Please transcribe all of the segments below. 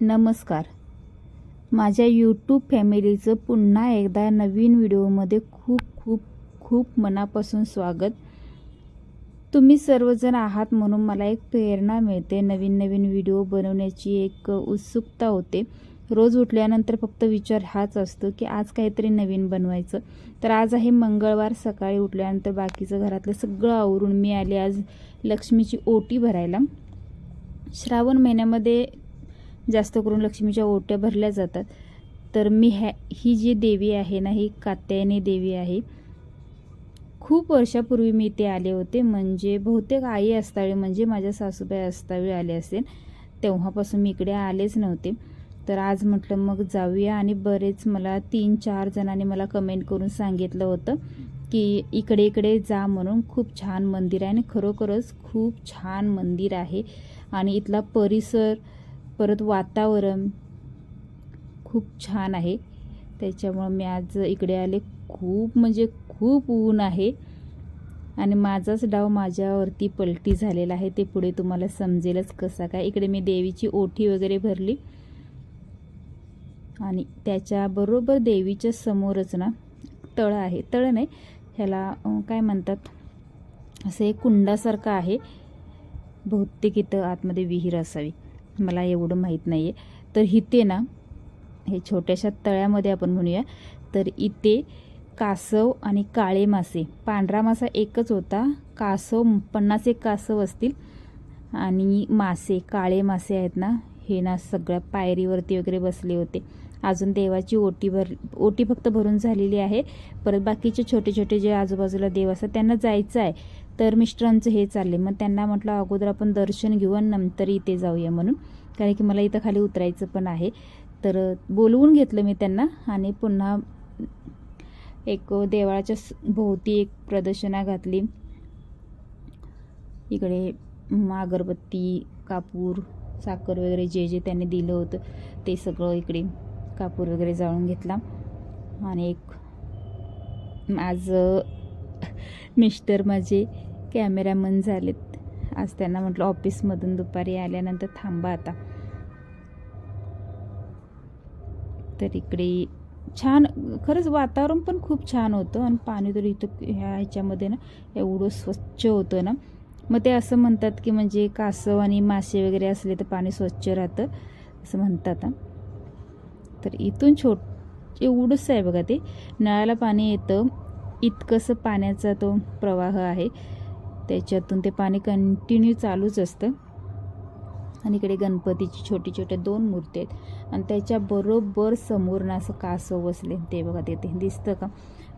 नमस्कार. माझ्या यूट्यूब फॅमिलीचं पुन्हा एकदा नवीन व्हिडिओमध्ये खूप खूप खूप मनापासून स्वागत. तुम्ही सर्वजण आहात म्हणून मला एक प्रेरणा मिळते नवीन नवीन व्हिडिओ बनवण्याची एक उत्सुकता होते. रोज उठल्यानंतर फक्त विचार हाच असतो की आज काहीतरी नवीन बनवायचं. तर आज आहे मंगळवार सकाळी उठल्यानंतर बाकीचं घरातलं सगळं आवरून मी आले आज लक्ष्मीची ओटी भरायला. श्रावण महिन्यामध्ये जास्त करून लक्ष्मीच्या ओट्या भरल्या जातात. तर मी ह्या ही जी देवी आहे ना ही कात्यायनी देवी आहे. खूप वर्षापूर्वी मी इथे आले होते. म्हणजे बहुतेक आई असतावे म्हणजे माझ्या सासूबाई असतावे आले असेल. तेव्हापासून मी इकडे आलेच नव्हते. तर आज म्हटलं मग जाऊया. आणि बरेच मला तीन चार जणांनी मला कमेंट करून सांगितलं होतं की इकडे इकडे जा म्हणून. खूप छान मंदिर आहे आणि खरोखरच खूप छान मंदिर आहे. आणि इथला परिसर परत वातावरण खूप छान आहे. त्याच्यामुळं मी आज इकडे आले. खूप म्हणजे खूप ऊन आहे. आणि माझाच डाव माझ्यावरती पलटी झालेला आहे. ते पुढे तुम्हाला समजेलच कसा काय. इकडे मी देवीची ओठी वगैरे भरली. आणि त्याच्याबरोबर देवीच्या समोरच ना तळं आहे. तळं नाही ह्याला काय म्हणतात? असं एक कुंडासारखं आहे. बहुतेक इथं आतमध्ये विहीर असावी. मला एवढं माहीत नाही आहे तर इथे ना हे छोट्याशा तळ्यामध्ये आपण म्हणूया तर इथे कासव आणि काळे मासे. पांढरा मासा एकच होता. कासव पन्नास एक कासव असतील. आणि मासे काळे मासे आहेत ना हे ना सगळ्या पायरीवरती वगैरे बसले होते. अजून देवाची ओटी भर ओटी फक्त भरून झालेली आहे. परत बाकीचे छोटे छोटे जे आजूबाजूला देव असतात त्यांना जायचं आहे. तर मिस्टरांचं हे चालले मग त्यांना म्हटलं अगोदर आपण दर्शन घेऊ आणि नंतर इथे जाऊया म्हणून. कारण की मला इथं खाली उतरायचं पण आहे. तर बोलवून घेतलं मी त्यांना आणि पुन्हा एक देवाळाच्या स- भोवती एक प्रदर्शना घातली. इकडे अगरबत्ती कापूर साखर वगैरे जे जे त्यांनी दिलं होतं ते सगळं इकडे कापूर वगैरे जाळून घेतला. आणि एक माझं मिस्टर माझे कॅमेरामन झालेत. आज त्यांना म्हटलं ऑफिसमधून दुपारी आल्यानंतर थांबा आता. तर इकडे छान खरंच वातावरण पण खूप छान होतं आणि पाणी तर इथं ह्या ह्याच्यामध्ये ना एवढं स्वच्छ होतं ना. मग ते असं म्हणतात की म्हणजे कासव आणि मासे वगैरे असले तर पाणी स्वच्छ राहतं असं म्हणतात तर इथून छोट एवढंच आहे बघा ते. नळाला पाणी येतं. इतकंसं पाण्याचा तो प्रवाह आहे. त्याच्यातून ते पाणी कंटिन्यू चालूच असतं. आणि इकडे गणपतीची छोटी छोटे दोन मूर्ती आहेत. आणि त्याच्या बरोबर समोर ना असं कासव बसले. ते बघा तिथे दिसतं का?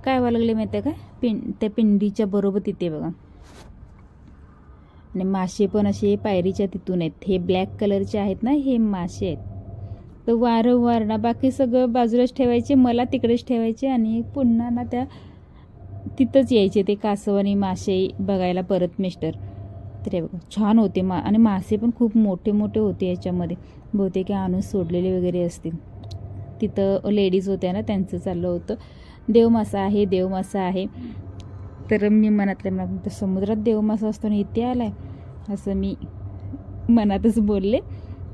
काय व्हायला लागले माहिती आहे का? पिं त्या पिंडीच्या बरोबर तिथे बघा. आणि मासे पण असे पायरीच्या तिथून आहेत. हे ब्लॅक कलरचे आहेत ना हे मासे आहेत. तर वारंवार ना बाकी सगळं बाजूलाच ठेवायचे मला तिकडेच ठेवायचे आणि पुन्हा ना त्या तिथंच यायचे ते कासव आणि मासे बघायला परत मिस्टर. तर हे बघा छान होते मा आणि मासे पण खूप मोठे मोठे होते याच्यामध्ये. बहुतेक आणून सोडलेले वगैरे असतील. तिथं लेडीज होत्या ना त्यांचं चाललं होतं. देवमासा आहे देवमासा आहे. तर मी मनातल्या मनात समुद्रात देवमासा असतो आणि इथे आला आहे असं मी मनातच बोलले.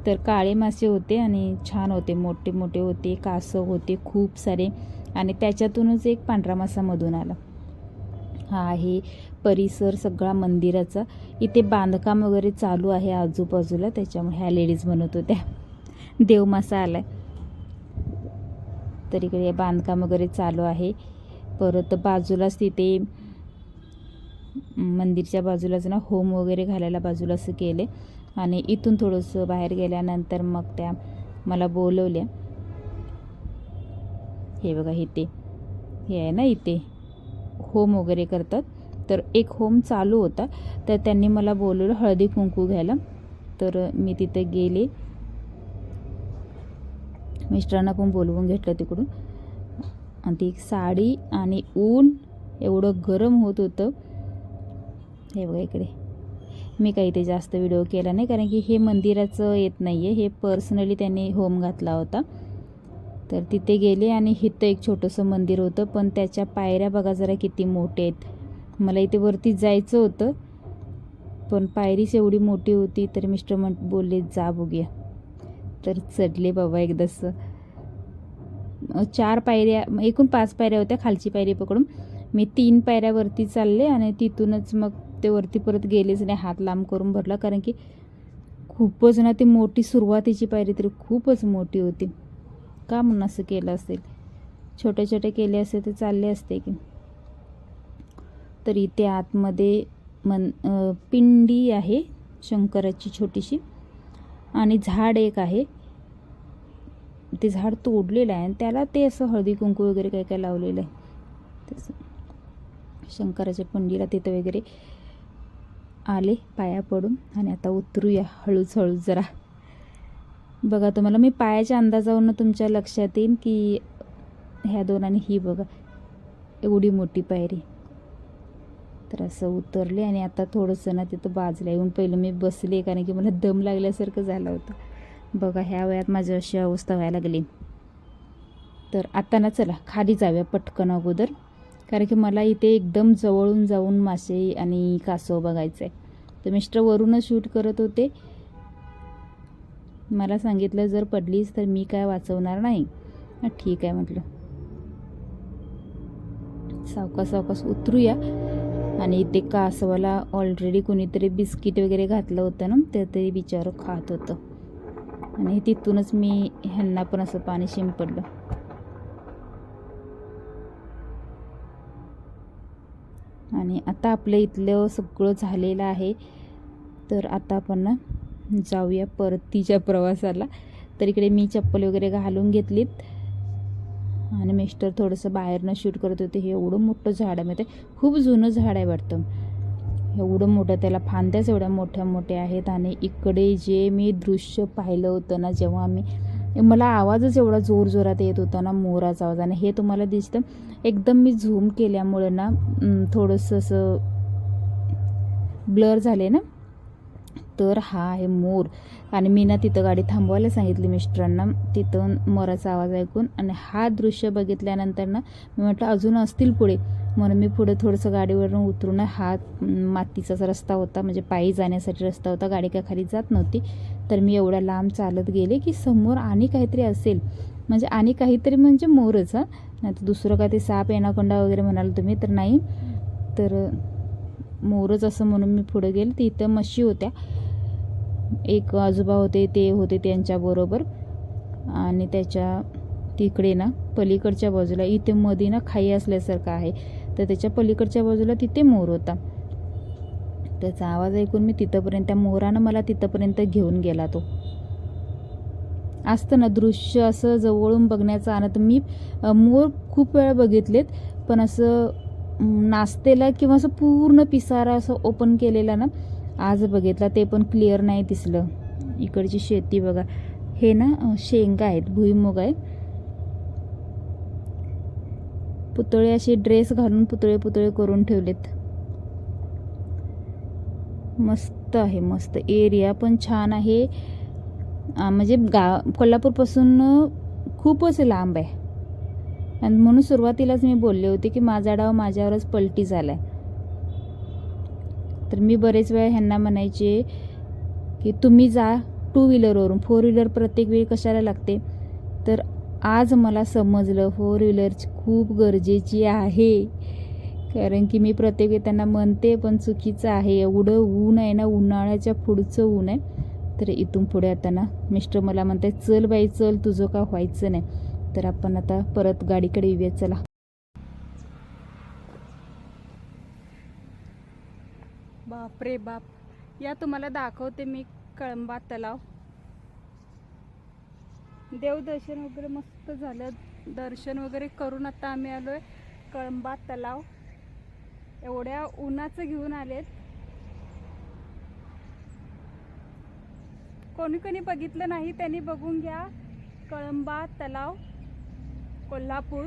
तर काळे मासे होते आणि छान होते मोठे मोठे होते कासव होते खूप सारे. आणि त्याच्यातूनच एक पांढरा मासा मधून आला. हा आहे परिसर सगळा मंदिराचा. इथे बांधकाम वगैरे चालू आहे आजूबाजूला त्याच्यामुळे ह्या लेडीज म्हणत होत्या. देवमासा आलाय. तर इकडे बांधकाम वगैरे चालू आहे. परत बाजूलाच तिथे मंदिरच्या बाजूलाच ना होम वगैरे घालायला बाजूला असं केले आणि इथून थोडंसं बाहेर गेल्यानंतर मग त्या मला बोलवल्या. हे बघा इथे. हे आहे ना इथे. होम वगैरे करतात. तर एक होम चालू होता. तर त्यांनी मला बोलवलं हळदी कुंकू घ्यायला. तर मी तिथे गेले. मिस्टरांना पण बोलवून घेतलं तिकडून. आणि ती साडी आणि ऊन एवढं गरम होत होतं. हे बघा इकडे. मी काही ते जास्त व्हिडिओ केला नाही कारण की हे मंदिराचं येत नाही आहे हे पर्सनली त्यांनी होम घातला होता. तर तिथे गेले आणि इथं एक छोटंसं मंदिर होतं पण त्याच्या पायऱ्या बघा जरा किती मोठे आहेत. मला इथे वरती जायचं होतं पण पायरीच एवढी मोठी होती तर मिस्टर म्हण बोलले जा बघूया. तर चढले बाबा एकदाच. चार पायऱ्या एकूण पाच पायऱ्या होत्या खालची पायरी पकडून. मी तीन पायऱ्यावरती चालले आणि तिथूनच मग ते वरती परत गेलेच नाही हात लांब करून भरला. कारण की खूपच ना ती मोठी सुरुवातीची पायरी तरी खूपच मोठी होती. का म्हणून असं केलं असेल? छोटे छोटे केले असते तर चालले असते की? तर इथे आतमध्ये मन पिंडी आहे शंकराची छोटीशी आणि झाड एक आहे. ते झाड तोडलेलं आहे आणि त्याला ते असं हळदी कुंकू वगैरे काय काय लावलेलं आहे. तसं. शंकराच्या पिंडीला तिथं वगैरे आले पाया पडून आणि आता उतरूया हळूच हळू जरा. बघा तुम्हाला मी पायाच्या अंदाजावरून तुमच्या लक्षात येईल की ह्या दोन आणि ही बघा एवढी मोठी पायरी. तर असं उतरले आणि आता थोडंसं ना तिथं बाजलं येऊन पहिलं मी बसले कारण की मला दम लागल्यासारखं झालं होतं. बघा ह्या वयात माझी अशी अवस्था व्हायला लागली. तर आता ना चला खाली जाऊया पटकन अगोदर कारण की मला इथे एकदम जवळून जाऊन मासे आणि कासव बघायचं आहे तर मिस्टर वरूनच शूट करत होते. मला सांगितलं जर पडलीस तर मी काय वाचवणार नाही. ठीक आहे म्हटलं. सावकाश सावकाश उतरूया. आणि ते कासवाला ऑलरेडी कोणीतरी बिस्किट वगैरे घातलं होतं ना ते तरी बिचारं खात होतं. आणि तिथूनच मी ह्यांना पण असं पाणी शिंपडलं. आणि आता आपलं इथलं सगळं झालेलं आहे. तर आता आपण जाऊया परतीच्या प्रवासाला. तर इकडे मी चप्पल वगैरे घालून घेतलीत. आणि मिस्टर थोडंसं बाहेरनं शूट करत होते. हे एवढं मोठं झाड आहे माहिती आहे? खूप जुनं झाड आहे वाटतं. एवढं मोठं त्याला फांद्याच एवढ्या मोठ्या मोठ्या आहेत. आणि इकडे जे मी दृश्य पाहिलं होतं ना जेव्हा आम्ही मला आवाजच एवढा जोर जोरात येत होता ना मोराचा आवाज. आणि हे तुम्हाला दिसतं एकदम मी झूम केल्यामुळं ना थोडंसं असं ब्लर झाले ना तर हा आहे मोर. आणि मी ना तिथं गाडी थांबवायला सांगितली मिस्टरांना. तिथं मोराचा आवाज ऐकून आणि हा दृश्य बघितल्यानंतर ना मी म्हटलं अजून असतील पुढे. म्हणून मी पुढे थोडंसं गाडीवरून उतरून हा मातीचा मातीचाच रस्ता होता म्हणजे पायी जाण्यासाठी रस्ता होता. गाडी काय खाली जात नव्हती. तर मी एवढ्या लांब चालत गेले की समोर आणि काहीतरी असेल. म्हणजे आणि काहीतरी म्हणजे मोरच हां. नाही तर दुसरं काय ते साप एनाकोंडा वगैरे म्हणाल तुम्ही तर नाही. तर मोरच असं म्हणून मी पुढे गेले. तिथं मशी होत्या. एक आजोबा होते ते होते त्यांच्याबरोबर आणि त्याच्या तिकडे ना पलीकडच्या बाजूला इथे मध्ये ना खाई असल्यासारखं आहे. तर त्याच्या पलीकडच्या बाजूला तिथे मोर होता. त्याचा आवाज ऐकून मी तिथंपर्यंत त्या मोरानं मला तिथंपर्यंत घेऊन गेला तो. असतं ना दृश्य असं जवळून बघण्याचा आनंद मी मोर खूप वेळा बघितलेत पण असं नाचतेला किंवा असं पूर्ण पिसारा असं ओपन केलेला ना आज बघितला ते पण क्लिअर नाही दिसलं. इकडची शेती बघा. हे ना शेंगा आहेत भुईमुग आहे पुतळे असे ड्रेस घालून पुतळे पुतळे करून ठेवलेत. मस्त आहे मस्त. एरिया पण छान आहे. म्हणजे गा कोल्हापूरपासून खूपच लांब आहे. आणि म्हणून सुरुवातीलाच मी बोलले होते की माझा डाव माझ्यावरच पलटी झाला आहे तर मी बरेच वेळा ह्यांना म्हणायचे की तुम्ही जा टू व्हीलरवरून फोर व्हीलर प्रत्येक वेळी कशाला लागते? तर आज मला समजलं फोर व्हीलरची खूप गरजेची आहे. कारण की मी प्रत्येक वेळी त्यांना म्हणते पण चुकीचं आहे. एवढं ऊन आहे ना उन्हाळ्याच्या पुढचं ऊन आहे. तर इथून पुढे आता ना मिस्टर मला म्हणतात चल बाई चल तुझं का व्हायचं नाही. तर आपण आता परत गाडीकडे येऊया. चला. बाप रे बाप. या तुम्हाला दाखवते मी कळंबा तलाव. देवदर्शन वगैरे मस्त झालं. दर्शन वगैरे करून आता आम्ही आलोय कळंबा तलाव. एवढ्या उन्हाचं घेऊन आलेत. कोणी कोणी बघितलं नाही त्यांनी बघून घ्या. कळंबा तलाव कोल्हापूर.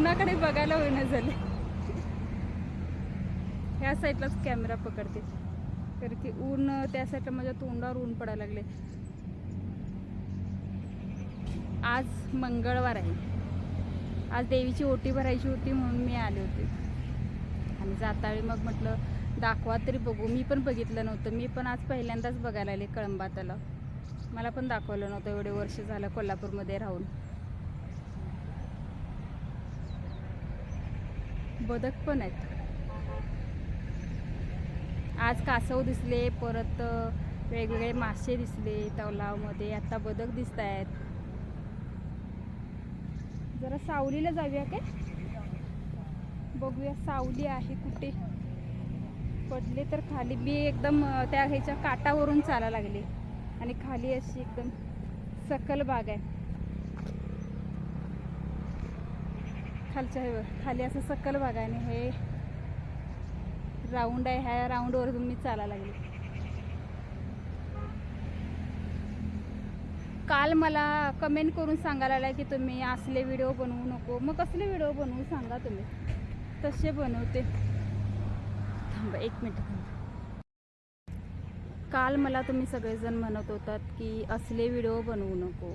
कुणाकडे बघायला होईना झाले. ह्या साईडलाच कॅमेरा पकडते. कारण की ऊन त्या साईडला माझ्या तोंडावर ऊन पडायला लागले. आज मंगळवार आहे. आज देवीची ओटी भरायची होती म्हणून मी आले होते. आणि जातावेळी मग म्हटलं दाखवा तरी बघू. मी पण बघितलं नव्हतं. मी पण आज पहिल्यांदाच बघायला आले कळंबा तलाव मला पण दाखवलं नव्हतं. एवढे वर्ष झालं कोल्हापूरमध्ये राहून. बदक पण आहेत. आज कासव दिसले परत वेगवेगळे मासे दिसले तलावमध्ये. आता बदक दिसत आहेत जरा सावलीला जाऊया काय? बघूया सावली आहे कुठे. पडले तर खाली. मी एकदम त्या ह्याच्या काटावरून चाला लागले. आणि खाली अशी एकदम सकल बाग आहे. खालच्या खाली असं सकल भागाने हे राऊंड आहे ह्या राऊंडवर मी चाला लागले. काल मला कमेंट करून सांगायला लागला की तुम्ही असले व्हिडिओ बनवू नको. मग कसले व्हिडिओ बनवू सांगा तुम्ही. तसे बनवते. थांबा एक मिनिट थांबा. काल मला तुम्ही सगळेजण म्हणत होतात की असले व्हिडिओ बनवू नको.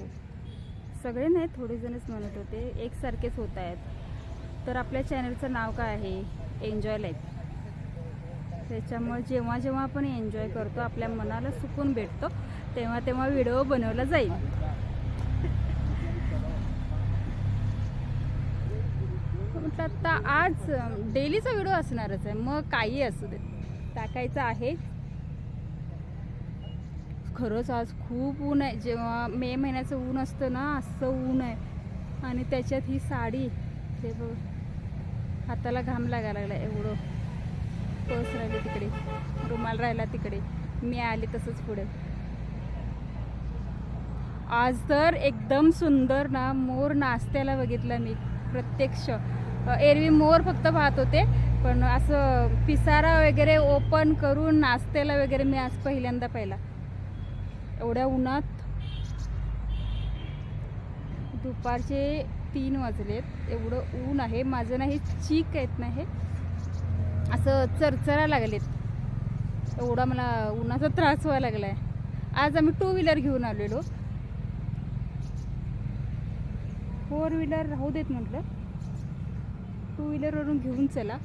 सगळे नाही थोडेजणच म्हणत होते. एकसारखेच होत आहेत. तर आपल्या चॅनलचं नाव काय आहे? एन्जॉय लाईफ त्याच्यामुळे जेव्हा जेव्हा आपण एन्जॉय करतो आपल्या मनाला सुकून भेटतो तेव्हा तेव्हा व्हिडिओ बनवला जाईल. म्हटलं आता आज डेलीचा व्हिडिओ असणारच आहे. मग काही असू दे. टाकायचं आहे. खरंच आज खूप ऊन आहे. जेव्हा मे महिन्याचं ऊन असतं ना असं ऊन आहे. आणि त्याच्यात ही साडी ते बघ. हाताला घाम लागायला लागला एवढं पर्स राहिली तिकडे. रुमाल राहिला तिकडे. मी आले तसंच पुढे. आज तर एकदम सुंदर ना मोर नाचत्याला बघितला मी प्रत्यक्ष. एरवी मोर फक्त पाहत होते पण असं पिसारा वगैरे ओपन करून नाचत्याला वगैरे मी आज पहिल्यांदा पाहिला. एवढ्या उन्हात दुपारचे तीन वाजलेत. एवढं ऊन आहे. माझं ना हे चीक आहेत ना हे. असं चरचरा लागलेत. एवढा मला उन्हाचा त्रास व्हायला लागला आहे आज आम्ही टू व्हीलर घेऊन आलेलो. फोर व्हीलर राहू देत म्हटलं. टू व्हीलरवरून घेऊन चला.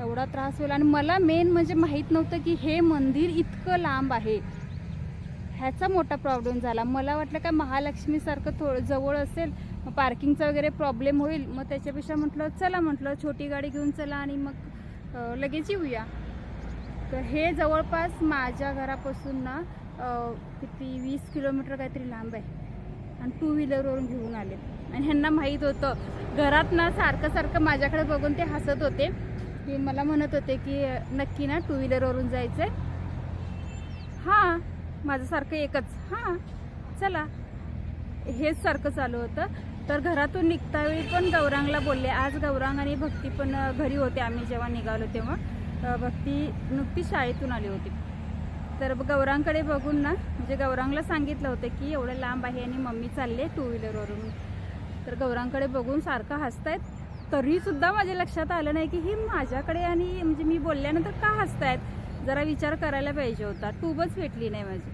एवढा त्रास होईल आणि मला मेन म्हणजे माहीत नव्हतं की हे मंदिर इतकं लांब आहे. ह्याचा मोठा प्रॉब्लेम झाला. मला वाटलं काय महालक्ष्मीसारखं थोडं जवळ असेल मग पार्किंगचा वगैरे प्रॉब्लेम होईल मग त्याच्यापेक्षा म्हटलं चला म्हटलं छोटी गाडी घेऊन चला आणि मग लगेच येऊया. तर हे जवळपास माझ्या घरापासून ना किती वीस किलोमीटर काहीतरी लांब आहे. आणि टू व्हीलरवरून घेऊन आले. आणि ह्यांना माहीत होतं. घरात ना सारखं सारखं माझ्याकडे बघून ते हसत होते. की मला म्हणत होते की नक्की ना टू व्हीलरवरून जायचं आहे हां माझं सारखं एकच. हां चला. हेच सारखं चालू होतं. तर घरातून निघता वेळी पण गौरांगला बोलले. आज गौरांग आणि भक्ती पण घरी होते. आम्ही जेव्हा निघालो तेव्हा भक्ती नुकतीच शाळेतून आली होती. तर गौरांगकडे बघून ना म्हणजे गौरांगला सांगितलं होतं की एवढं लांब आहे आणि मम्मी चालले टू व्हीलरवरून तर गौरांगकडे बघून सारखं हसतायत. तरीसुद्धा माझ्या लक्षात आलं नाही की ही माझ्याकडे आणि म्हणजे मी बोलल्यानंतर का हसतायत? जरा विचार करायला पाहिजे होता. टूबच भेटली नाही माझी.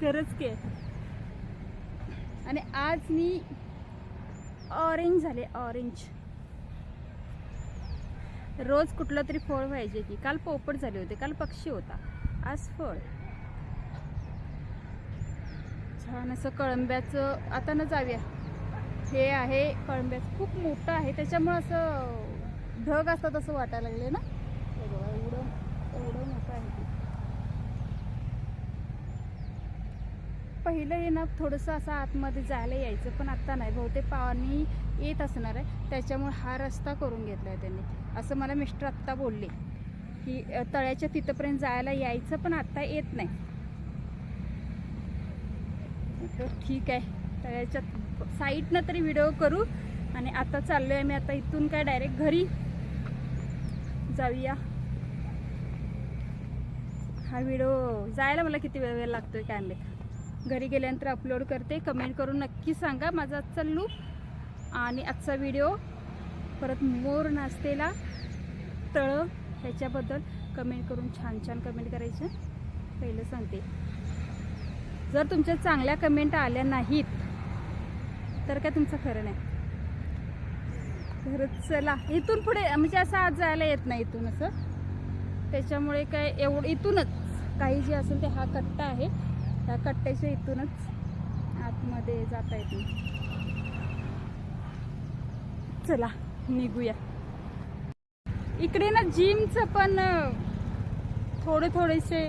खरंच के. आणि आज मी ऑरेंज झाले ऑरेंज रोज कुठलं तरी फळ पाहिजे की काल पोपट झाले होते काल पक्षी होता. आज फळ. छान असं कळंब्याचं आता न जाऊया. हे आहे कळंब्याचं खूप मोठं आहे त्याच्यामुळं असं ढग असतात असं वाटायला लागले ना? एवढं एवढं मोठं आहे ते पहिलं हे ना थोडंसं असं आतमध्ये जायला यायचं पण आत्ता नाही. बहुतेक पाणी येत असणार आहे. त्याच्यामुळे हा रस्ता करून घेतला आहे त्यांनी. असं मला मिस्टर आत्ता बोलले की तळ्याच्या तिथंपर्यंत जायला यायचं पण आत्ता येत नाही. ठीक आहे. तळ्याच्या साईडनं तरी व्हिडिओ करू आणि आता चाललो आहे मी आता इथून काय डायरेक्ट घरी जाऊया. हा व्हिडिओ जायला मला किती वेळ वेळ लागतोय काय माहीत. घरी गेल्यानंतर अपलोड करते. कमेंट करून नक्की सांगा माझा आजचा लूक आणि आजचा व्हिडिओ परत मोर नाचतेला तळं ह्याच्याबद्दल कमेंट करून छान छान कमेंट करायचं. पहिलं सांगते. जर तुमच्या चांगल्या कमेंट आल्या नाहीत तर काय तुमचं खरं नाही. खरंच चला. इथून पुढे म्हणजे असं आज जायला येत नाही इथून असं. त्याच्यामुळे काय एवढं इथूनच. काही जे असेल ते हा कट्टा आहे. ह्या कट्ट्याच्या इथूनच आतमध्ये जाता येते चला निघूया. इकडे ना जिमचं पण थोडे थोडेसे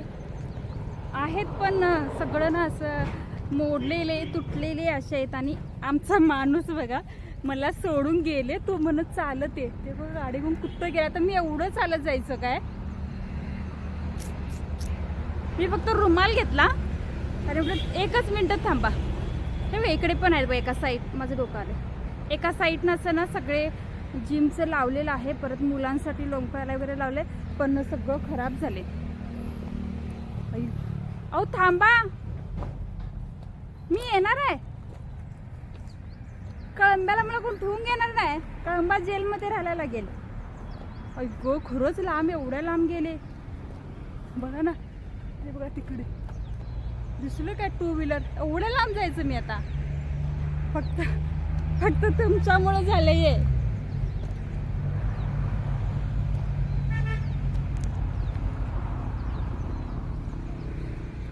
आहेत पण सगळं ना असं मोडलेले तुटलेले असे आहेत. आणि आमचा माणूस बघा मला सोडून गेले तो म्हणत चालत आहे ते बघ गाडी घेऊन कुठं गेला? तर मी एवढं चालत जायचं काय? मी फक्त रुमाल घेतला. अरे म्हटलं एकच मिनटं थांबा. हे इकडे पण आहेत बघ एका साईड माझं डोकं आलं एका साईडनं असं ना सगळे जिमचं लावलेलं आहे परत मुलांसाठी लोंगपायला वगैरे लावले पण सगळं खराब झाले अहो थांबा. मी येणार आहे. कळंब्याला मला कोण ठेवून घेणार नाही. कळंबा जेलमध्ये राहायला लागेल. गो खरंच लांब एवढ्या लांब गेले. बघा ना. ते बघा तिकडे. दिसलं काय टू व्हीलर एवढं लांब जायचं मी आता. फक्त फक्त तुमच्यामुळे झालंय हे.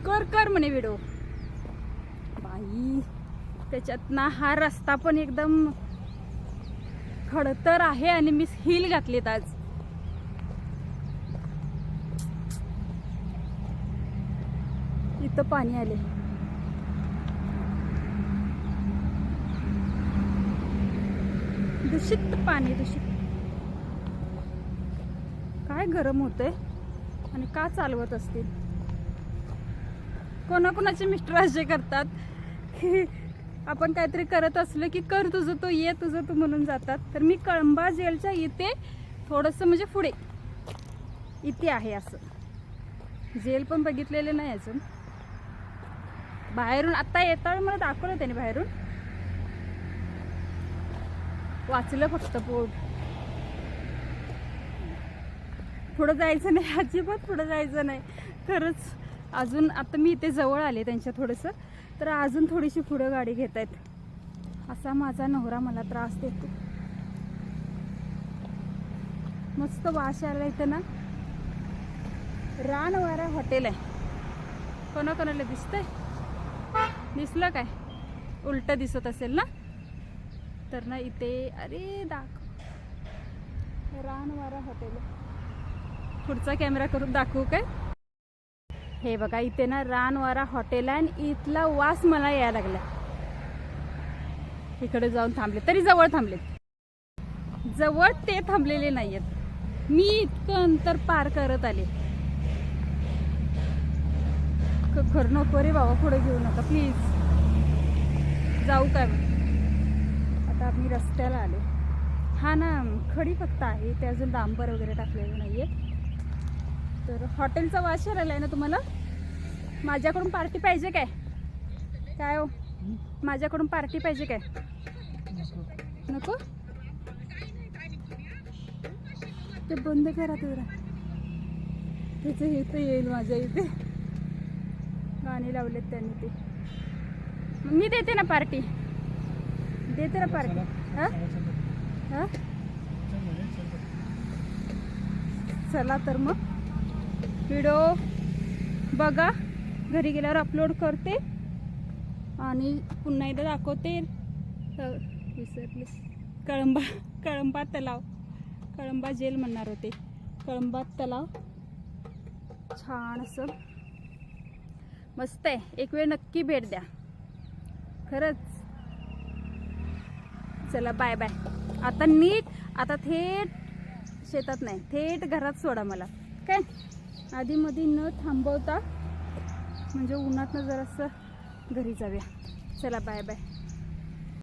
कर कर म्हणे व्हिडिओ बाई त्याच्यात ना हा रस्ता पण एकदम खडतर आहे आणि मी हिल घातलीत आज. फक्त पाणी आले दूषित पाणी दूषित. काय गरम होतंय आणि का चालवत असतील? कोणाकोणाचे मिस्टर असे करतात की आपण काहीतरी करत असलं की कर तुझं तो ये तुझं तू म्हणून जातात. तर मी कळंबा जेलच्या इथे थोडंसं म्हणजे पुढे. इथे आहे असं. जेल पण बघितलेले नाही अजून. बाहेरून आत्ता येता मला दाखवलं त्याने बाहेरून. वाचलं फक्त पोट पुढं जायचं नाही अजिबात पुढं जायचं नाही. खरंच अजून आता मी इथे जवळ आले त्यांच्या थोडंसं. तर अजून थोडीशी पुढं गाडी घेत आहेत. असा माझा नवरा मला त्रास देतो. मस्त वास आला इथं ना. रानवारा हॉटेल आहे. कोणाकोणाला दिसतंय? दिसलं काय? उलट दिसत असेल ना? तर ना इथे अरे दाख रानवारा हॉटेल. पुढचा कॅमेरा करून दाखवू काय? हे बघा इथे ना रानवारा हॉटेल आहे आणि इथला वास मला यायला लागला इकडे जाऊन थांबले. तरी जवळ थांबले जवळ ते थांबलेले नाहीयेत. मी इतकं अंतर पार करत आले. क- खरं नको रे बाबा पुढे घेऊ नका प्लीज जाऊ काय आता मी रस्त्याला आले. हा ना खडी फक्त आहे ते अजून डांबर वगैरे टाकलेलं नाहीये. तर हॉटेलचा वास आहे ना तुम्हाला? माझ्याकडून पार्टी पाहिजे काय? काय हो? माझ्याकडून पार्टी पाहिजे काय? नको? ते बंद करा जरा. त्याचं हे तर येईल माझ्या इथे. गाणी लावलेत त्यांनी ते. मी देते ना पार्टी. देते ना पार्टी. हा? हा? चला तर मग. व्हिडिओ बघा. घरी गेल्यावर अपलोड करते. आणि पुन्हा एकदा दाखवते. विसरले कळंबा कळंबा तलाव. कळंबा जेल म्हणणार होते. कळंबा तलाव. छान असं. मस्त आहे. एक वेळ नक्की भेट द्या. खरंच. चला बाय बाय आता नीट आता थेट शेतात नाही थेट घरात सोडा मला. काय आधी मध्ये न थांबवता म्हणजे उन्हातनं जरासं घरी जाऊया. चला बाय बाय